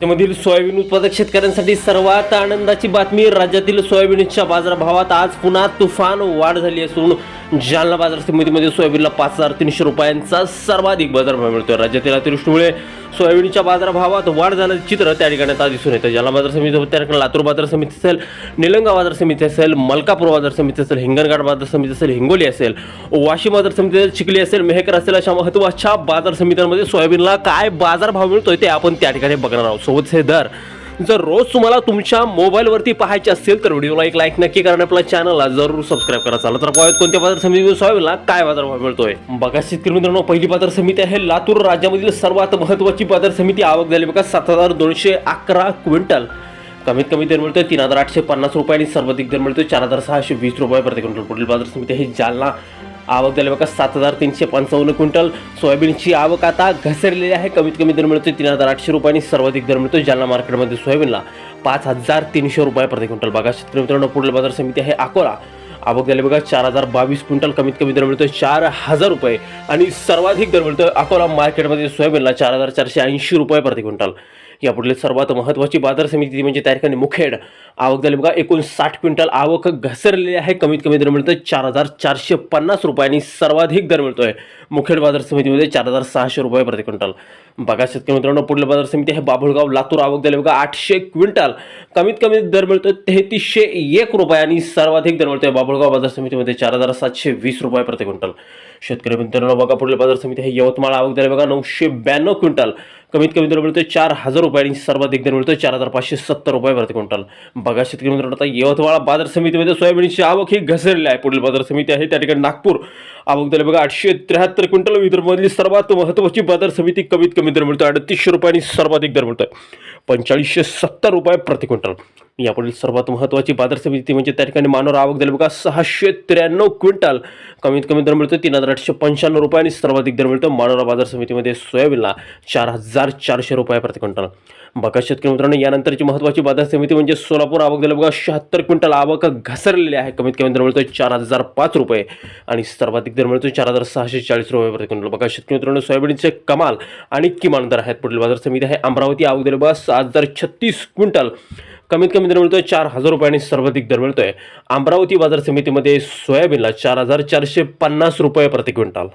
त्यामधील सोयाबीन उत्पादक शेतकऱ्यांसाठी सर्वात आनंदाची बातमी राज्यातील सोयाबीनच्या बाजारभावात आज पुन्हा तुफान वाढ झाली असून जालना बाजार समितीमध्ये सोयाबीनला पाच हजार तीनशे रुपयांचा सर्वाधिक बाजारभाव मिळतोय. राज्यातील अतिवृष्टीमुळे सोयाबीनच्या बाजारभावात वाढ झाल्याचं चित्र त्या ठिकाणी आता दिसून येतं. जालना बाजार समिती त्या ठिकाणी लातूर बाजार समिती असेल निलंगा बाजार समिती असेल मलकापूर बाजार समिती असेल हिंगणघाट बाजार समिती असेल हिंगोली असेल वाशिम बाजार समिती असेल चिखली असेल मेहकर असेल अशा महत्त्वाच्या बाजार समित्यांमध्ये सोयाबीनला काय बाजारभाव मिळतोय ते आपण त्या ठिकाणी बघणार आहोत. सोबतचे दर जर रोज तुम्हाला तुमच्या मोबाईलवरती पाहायचे असेल तर व्हिडिओला एक लाईक नक्की करा आपल्या चॅनलला जरूर सबस्क्राईब करा. चालत तर पाहूयात कोणत्या बाजार समितीमध्ये सोयाबीनला काय बाजारभाव मिळतोय. बघा शेतकरी मित्रांनो पहिली बाजार समिती आहे लातूर राज्यामधील सर्वात महत्त्वाची बाजार समिती आवक झाली बघा सात हजार दोनशे अकरा क्विंटल. कमीत कमी दर मिळतोय तीन हजार आठशे पन्नास रुपये आणि सर्वाधिक दर मिळतोय चार हजार सहाशे वीस रुपये प्रति क्विंटल. पुढील बाजार समिती आहे जालना. आवक झाली बघा सात हजार तीनशे पंचावन्न क्विंटल. सोयाबीनची आवक आता घसरलेली आहे. कमीत कमी दर मिळतोय तीन हजार आठशे रुपये आणि सर्वाधिक दर मिळतोय जालना मार्केटमध्ये सोयाबीनला. पाच हजार तीनशे रुपये प्रति क्विंटल. बघा शेतकरी मित्रांनो पुढील बाजार समिती आहे अकोला. आवक झाली बघा चार हजार बावीस क्विंटल. कमीत कमी दर मिळतोय चार हजार रुपये आणि सर्वाधिक दर मिळतोय अकोला मार्केटमध्ये सोयाबीनला चार हजार चारशे ऐंशी रुपये प्रति क्विंटल. यापुढील सर्वात महत्त्वाची बाजार समिती म्हणजे त्या ठिकाणी मुखेड. आवक झाली बघा एकूण साठ क्विंटल आवक घसरलेली आहे. कमीत कमी दर मिळतं चार हजार चारशे पन्नास रुपयांनी सर्वाधिक दर मिळतोय. मुखेड बाजार समितीमध्ये चार हजार सहाशे रुपये प्रति क्विंटल. बघा शेतकरी मित्रांनो पुढील बाजार समिती आहे बाभुळगाव. लातूर आवक झाली बघा आठशे क्विंटल. कमीत कमी दर मिळतोय तेहतीसशे एक रुपये आणि सर्वाधिक दर मिळतोय बाभुळगाव बाजार समितीमध्ये चार हजार सातशे वीस रुपये प्रति क्विंटल. शेतकरी मित्रांनो बघा पुढील बाजार समिती आहे. यवतमाळ आवक झाली बघा नऊशे ब्याण्णव क्विंटल. कमीत कमी दर मिळतोय चार हजार रुपये आणि सर्वाधिक दर मिळतोय चार हजार पाचशे सत्तर रुपये प्रति क्विंटल. बघा शेतकरी मित्रांनो आता यवतमाळ बाजार समितीमध्ये सोयाबीनची आवक ही घसरलेली आहे. पुढील बाजार समिती आहे त्या ठिकाणी नागपूर. आवक त्याला बघा आठशे त्र्याहत्तर क्विंटल विदर्भमधली सर्वात महत्त्वाची बाजार समिती कमीत कमी दर मिळतो अडतीसशे रुपयांनी सर्वाधिक दर मिळतोय. पंचेचाळीसशे सत्तर रुपये प्रति क्विंटल. यापुढील सर्वात महत्त्वाची बाजार समिती म्हणजे त्या ठिकाणी मानवर आवक झाली बघा सहाशे त्र्याण्णव क्विंटल कमीत कमी दर मिळतो तीन हजार आठशे पंच्याण्णव रुपये आणि सर्वाधिक दर मिळतो मानोरा बाजार समितीमध्ये सोयाबीनला चार हजार चारशे रुपये प्रति क्विंटल. बघा शेतकरी मित्रांनो यानंतरची महत्त्वाची बाजार समिती म्हणजे सोलापूर आवक झाली बघा शहात्तर क्विंटल आवक घसरलेली आहे. कमीत कमी दर मिळतो चार हजार पाच रुपये आणि सर्वाधिक दर मिळतो चार हजार सहाशे चाळीस रुपये प्रति क्विंटल. बघा शेतकरी मित्रांनो सोयाबीनचे कमाल आणि किमान दर आहेत. पुढील बाजार समिती आहे. अमरावती आवक बस बघा सात हजार छत्तीस क्विंटल. कमीत कमी दर मिळतोय चार हजार रुपयाने सर्वाधिक दर मिळतोय. अमरावती बाजार समितीमध्ये सोयाबीनला चार हजार चारशे पन्नास रुपये प्रति क्विंटल.